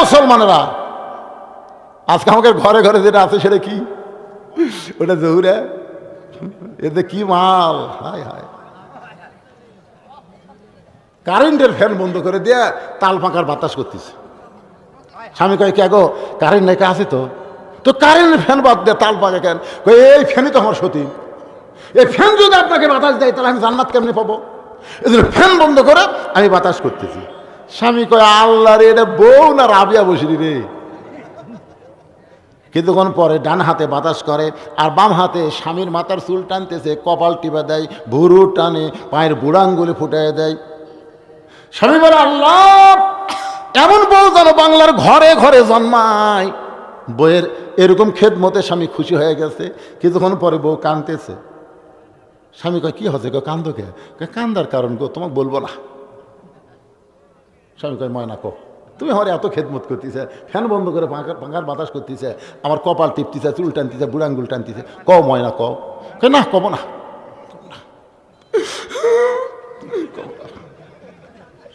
মুসলমানেরা? আজকে আমাকে ঘরে ঘরে যেটা আছে সেটা কি? ওটা জহুরে এতে কি মাল? হায় হায়। কারেন্টের ফ্যান বন্ধ করে দিয়ে তাল পাকার বাতাস করতেছে। স্বামী কয়, কে গো, কারেন্ট নাকি আছে তো? তো কারেন্টের ফ্যান বাদ দিয়ে তাল পাকা কেন? এই ফ্যানই তো আমার সতী। এই ফ্যান যদি আপনাকে বাতাস দেয়, তাহলে আমি জান্নাত কেমনি পাবো? এদের ফ্যান বন্ধ করে আমি বাতাস করতেছি। স্বামী কয় আল্লাহ রে এটা বউ না রাবিয়া বসিনি রে? কিছুক্ষণ পরে ডান হাতে বাতাস করে আর বাম হাতে স্বামীর মাথার চুল টানতেছে কপাল টিপে দেয় ভুরু টানে পায়ের বুড়াঙ্গুলি ফুটাই দেয়। স্বামী বলে আল্লাহ এমন বউ যেন বাংলার ঘরে ঘরে জন্মায়। বইয়ের এরকম খেদ মতে স্বামী খুশি হয়ে গেছে কিছুক্ষণ পরে বউ কাঁদতেছে। স্বামী কয় কি হচ্ছে? গো কান্দো কে? কয়, কান্দার কারণ গো তোমাকে বলব না। স্বামী কয় ময়না কো তুমি আমার এত খেদমত করতেছে ফ্যান বন্ধ করে পাঙ্কার পাঙ্কার বাতাস করতেছে আমার কপাল টিপতেছে চুল টানতেছে বুড়াঙ্গুল টানতেছে ক ময়না ক কয়, না কব না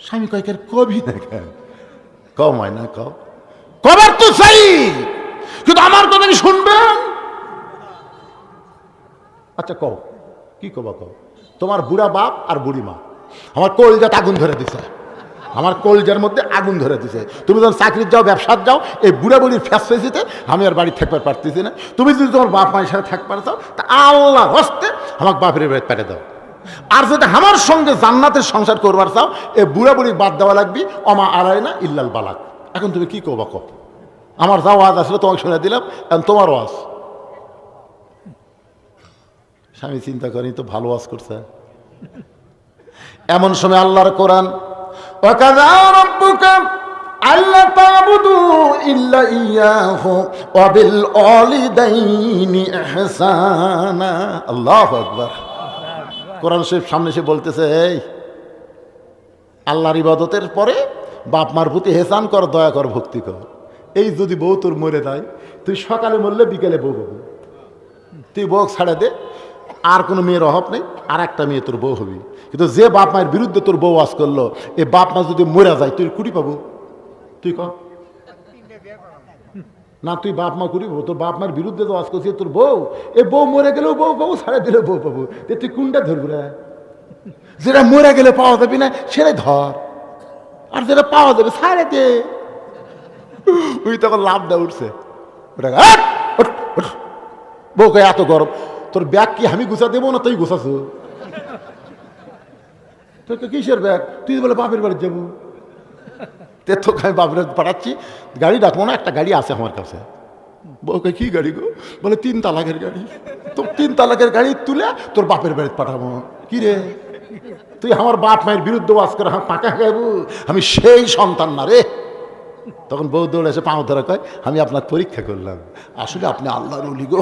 স্বামী কয় কেন কবি না কেন? ক ময়না ক কবার তো চাই কিন্তু আমার কথা কি শুনবেন? আচ্ছা কও কি কবা কও? তোমার বুড়া বাপ আর বুড়ি মা আমার কলজাত আগুন ধরে দিছে। আমার কলজার মধ্যে আগুন ধরে দিছে। তুমি যখন চাকরির যাও, ব্যবসার যাও, এই বুড়া বুড়ির ফ্যাস ফেসিতে আমি আর বাড়ি থাকবার পারতেছি না। তুমি যদি তোমার বাপ মায়ের সাথে থাকতে পারছ তা আল্লাহ হস্তে আমাকে বাপের বাড়ি পেটে দাও। আর যদি আমার সঙ্গে জান্নাতের সংসার করবার চাও এই বুড়া বুড়ি বাদ দেওয়া লাগবি, অমা আড়াই না ইল্লাল বালাক। এখন তুমি কি করবা কো আমার যা ওয়াজ আসলে, তোমাকে শুনে দিলাম, এখন তোমার ওয়াজ। স্বামী চিন্তা করি তো ভালো ওয়াজ করছে। এমন সময় আল্লাহর কোরআন সামনে বলতেছে আল্লাহর ইবাদতের পরে বাপ মার প্রতি হেসান কর, দয়া কর, ভক্তি কর। এই যদি বউ তোর মরে দেয় তুই সকালে মরলে বিকেলে বউ তুই বউ ছাড়া দে আর কোনো মেয়ের অভাব নেই, আর একটা মেয়ে তোর বউ হবি। কিন্তু যে বাপ মায়ের বিরুদ্ধে তোর বউ আজ করল, এ বাপ মা যদি মরে যায়, তুই কুড়ি পাবো? তুই ক? না, তুই বাপ মা পাবো। তোর বাপ মায়ের বিরুদ্ধে তো আজ করছিস তোর বউ। এ বউ মরে গেলেও বউ পাবো, ছাড়া দিলে বউ পাবো। তুই কোনটা ধরবি রে? যেটা মরে গেলে পাওয়া যাবি না, সেটাই ধর। আর যেটা পাওয়া যাবে, ছাড়ে দে। ওই তখন লাভটা উঠছে। ওটা। বউকে এত গরম। তোর ব্যাগ কি আমি গুছা দেবো না তুই গুছাছো তোর তো কিসের ব্যাগ? তুই বলে বাপের বাড়ি যাব। তে তোকে আমি বাপের পাঠাচ্ছি। গাড়ি ডাকবো না, একটা গাড়ি আছে আমার কাছে। বউকে, কি গাড়ি গো? বলে তিন তালাকের গাড়ি। তো তিন তালাকের গাড়ি তুলে তোর বাপের বাড়ি পাঠাবো। কি রে? তুই আমার বাপ মায়ের বিরুদ্ধে ওয়াজ করে আমার পাকা খাইবু আমি সেই সন্তান না রে। তখন বউ দৌড়ে এসে পাও ধরা কয়, আমি আপনার পরীক্ষা করলাম। আসলে আপনি আল্লাহর অলি গো।